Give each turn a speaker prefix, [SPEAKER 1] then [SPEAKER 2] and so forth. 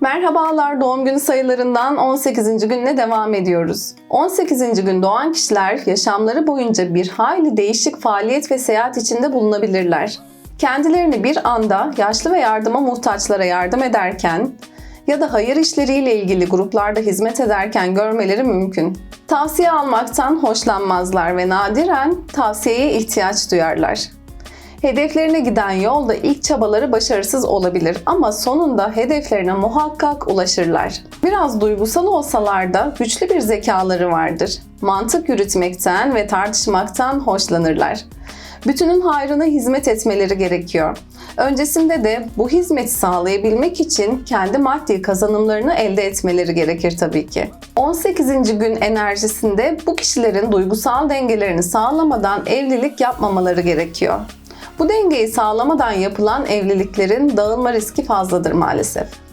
[SPEAKER 1] Merhabalar doğum günü sayılarından 18. günle devam ediyoruz. 18. gün doğan kişiler yaşamları boyunca bir hayli değişik faaliyet ve seyahat içinde bulunabilirler. Kendilerini bir anda yaşlı ve yardıma muhtaçlara yardım ederken ya da hayır işleriyle ilgili gruplarda hizmet ederken görmeleri mümkün. Tavsiye almaktan hoşlanmazlar ve nadiren tavsiyeye ihtiyaç duyarlar. Hedeflerine giden yolda ilk çabaları başarısız olabilir ama sonunda hedeflerine muhakkak ulaşırlar. Biraz duygusal olsalar da güçlü bir zekaları vardır. Mantık yürütmekten ve tartışmaktan hoşlanırlar. Bütünün hayrına hizmet etmeleri gerekiyor. Öncesinde de bu hizmeti sağlayabilmek için kendi maddi kazanımlarını elde etmeleri gerekir tabii ki. 18. gün enerjisinde bu kişilerin duygusal dengelerini sağlamadan evlilik yapmamaları gerekiyor. Bu dengeyi sağlamadan yapılan evliliklerin dağılma riski fazladır maalesef.